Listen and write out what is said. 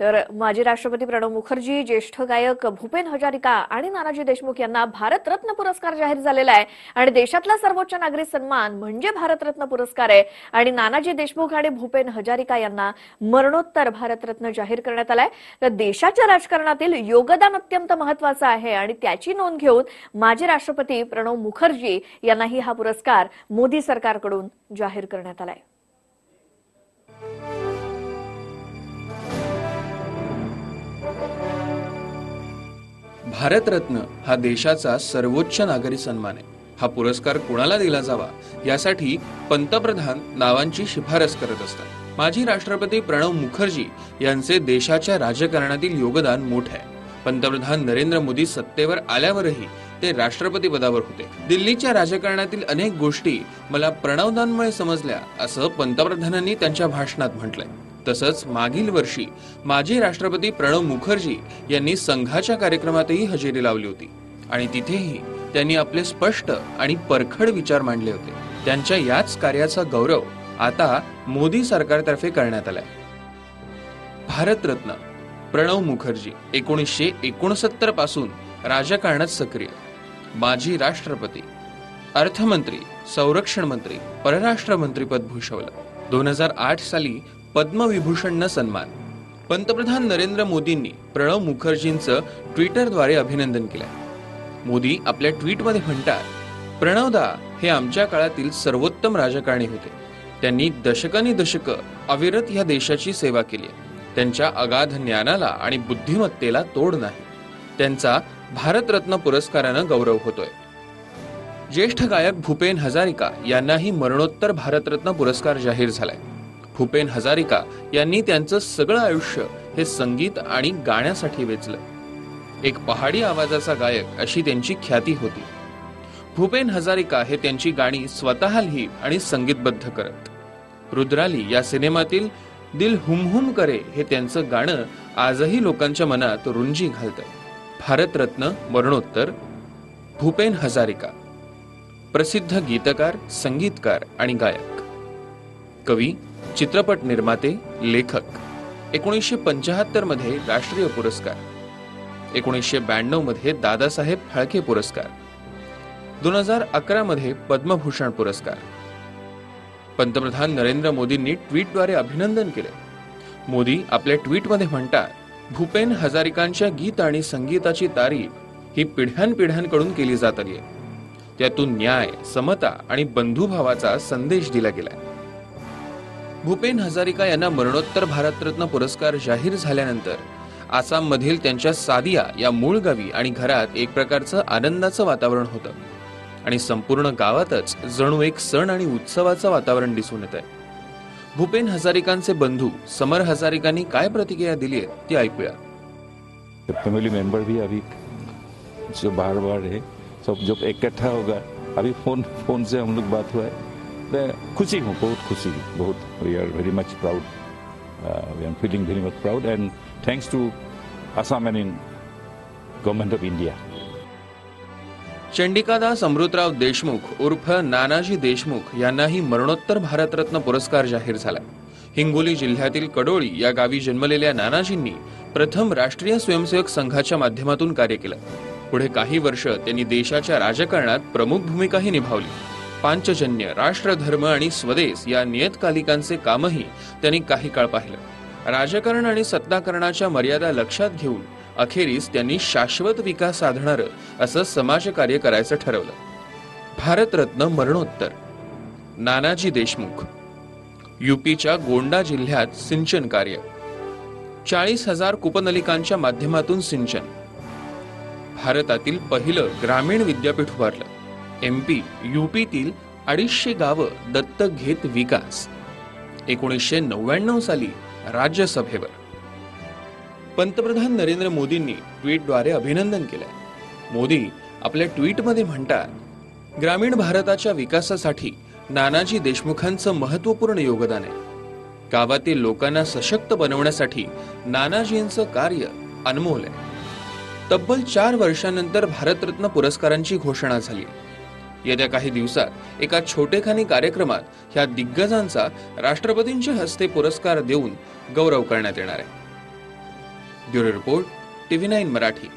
तर माजी राष्ट्रपती प्रणव मुखर्जी ज्येष्ठ गायक भूपेन हजारिका आणि नानाजी देशमुख यांना भारतरत्न पुरस्कार जाहीर झालेला आहे. आणि देशातला सर्वोच्च नागरी सन्मान म्हणजे भारतरत्न पुरस्कार आहे. आणि नानाजी देशमुख आणि भूपेन हजारिका यांना मरणोत्तर भारतरत्न जाहीर करण्यात आलाय. तर देशाच्या राजकारणातील योगदान अत्यंत महत्वाचं आहे. आणि त्याची नोंद घेऊन माजी राष्ट्रपती प्रणव मुखर्जी यांनाही हा पुरस्कार मोदी सरकारकडून जाहीर करण्यात आलाय. भारतरत्न हा देशाचा सर्वोच्च नागरी सन्मान आहे. हा पुरस्कार कोणाला दिला जावा यासाठी पंतप्रधान नावांची शिफारस करत असतात. माजी राष्ट्रपती प्रणव मुखर्जी यांचे देशाच्या राजकारणातील योगदान मोठे आहे. पंतप्रधान नरेंद्र मोदी सत्तेवर आल्यावरही ते राष्ट्रपती पदावर होते. दिल्लीच्या राजकारणातील अनेक गोष्टी मला प्रणवदानमुळे समजल्या असं पंतप्रधानांनी त्यांच्या भाषणात म्हटलंय. तसंच मागील वर्षी माजी राष्ट्रपती प्रणव मुखर्जी यांनी संघाच्या कार्यक्रमातही हजेरी लावली होती. आणि तिथेही त्यांनी आपले स्पष्ट आणि परखड विचार मांडले होते. त्यांच्या याच कार्याचा गौरव आता मोदी सरकारतर्फे करण्यात आलाय. भारतरत्न प्रणव मुखर्जी एकोणीसशे एकोणसत्तरपासून राजकारणात सक्रिय. माजी राष्ट्रपती अर्थमंत्री संरक्षण मंत्री परराष्ट्र मंत्रीपद भूषवलं. दोन हजार आठ साली पद्मविभूषणनं सन्मान. पंतप्रधान नरेंद्र मोदींनी प्रणव मुखर्जींचं ट्विटरद्वारे अभिनंदन केलंय. मोदी आपल्या ट्विटमध्ये म्हणतात प्रणवदा हे आमच्या काळातील सर्वोत्तम राजकारणी होते. त्यांनी दशकानी दशकं अविरत ह्या देशाची सेवा केली त्यांच्या अगाध ज्ञानाला आणि बुद्धिमत्तेला तोड नाही. त्यांचा भारतरत्न पुरस्कारानं गौरव होतोय. ज्येष्ठ गायक भूपेन हजारिका यांनाही मरणोत्तर भारतरत्न पुरस्कार जाहीर झालाय. भूपेन हजारिका यांनी त्यांचं सगळं आयुष्य हे संगीत आणि गाण्यासाठी वेचलं. एक पहाडी आवाजाचा गायक अशी त्यांची ख्याती होती. भूपेन हजारिका हे त्यांची गाणी स्वतः लिहित आणि संगीतबद्ध करत. रुद्राली या सिनेमातील दिल हुमहुम करे हे त्यांचं गाणं आजही लोकांच्या मनात रुंजी घालतंय भारतरत्न मरणोत्तर भूपेन हजारिका. प्रसिद्ध गीतकार संगीतकार आणि गायक. कवी चित्रपट निर्माते लेखक. एकोणीसशे पंचाहत्तरमध्ये राष्ट्रीय पुरस्कार. एकोणीसशे ब्याण्णवमध्ये दादासाहेब फाळके पुरस्कार. दोन हजार अकरा मध्ये पद्मभूषण पुरस्कार. पंतप्रधान नरेंद्र मोदींनी ट्विटद्वारे अभिनंदन केले. मोदी आपल्या ट्विटमध्ये म्हणतात भूपेन हजारिकांच्या गीत आणि संगीताची तारीफ ही पिढ्यानपिढ्यांकडून केली जात आली आहे त्यातून न्याय समता आणि बंधुभावाचा संदेश दिला गेलाय. भूपेन हजारिका यांना मरणोत्तर भारतरत्न पुरस्कार जाहीर झाल्यानंतर आसाममधील त्यांच्या सादिया या मूळ गावी आणि घरात एक प्रकारचं आनंदाचं वातावरण होतं. आणि संपूर्ण गावातच जणू एक सण आणि उत्सवाचं वातावरण दिसून येत आहे भूपेन हजारिकांचे बंधू समर हजारिकांनी काय प्रतिक्रिया दिली आहे ती ऐकूया. फैमिली मेंबर भी अभी जो बार बार है सब जब इकट्ठा होगा अभी फोन फोन से हम लोग बात हुआ है। मैं खुशी हूँ बहुत खुशी बहुत we are very much proud we are feeling very much proud and thanks to Assam and in government of India Chandikadas Amritrao Deshmukh उर्फ नानाजी देशमुख यांनाही मरणोत्तर भारतरत्न पुरस्कार जाहीर झाला हिंगोली जिल्ह्यातील कडोळी या गावी जन्मलेल्या नानाजींनी प्रथम राष्ट्रीय स्वयंसेवक संघाच्या माध्यमातून कार्य केलं. पुढे काही वर्ष त्यांनी देशाच्या राजकारणात प्रमुख भूमिकाही निभावली. पांचजन्य राष्ट्रधर्म आणि स्वदेश या नियतकालिकांचे कामही त्यांनी काही काळ पाहिलं. राजकारण आणि सत्ताकरणाच्या मर्यादा लक्षात घेऊन अखेरीस त्यांनी शाश्वत विकास साधणारं असं समाजकार्य करायचं ठरवलं. भारतरत्न मरणोत्तर. नानाजी देशमुख. युपीच्या गोंडा जिल्ह्यात सिंचन कार्य. चाळीस हजार कुपनलिकांच्या माध्यमातून सिंचन. भारतातील पहिलं ग्रामीण विद्यापीठ उभारलं. एमपी युपीतील अडीचशे गावं दत्तक घेत विकास. एकोणीसशे नव्याण्णव साली राज्यसभेवर. पंतप्रधान नरेंद्र मोदींनी ट्विटद्वारे अभिनंदन केलंय. मोदी आपल्या ट्विटमध्ये म्हणतात ग्रामीण भारताच्या विकासासाठी नानाजी देशमुखांचं महत्त्वपूर्ण योगदान आहे. गावातील लोकांना सशक्त बनवण्यासाठी नानाजींचं कार्य अनमोल आहे. तब्बल चार वर्षानंतर भारतरत्न पुरस्कारांची घोषणा झाली. येत्या काही दिवसात एका छोटेखानी कार्यक्रमात ह्या दिग्गजांचा राष्ट्रपतींच्या हस्ते पुरस्कार देऊन गौरव करण्यात येणार आहे. Bureau report TV nine Marathi.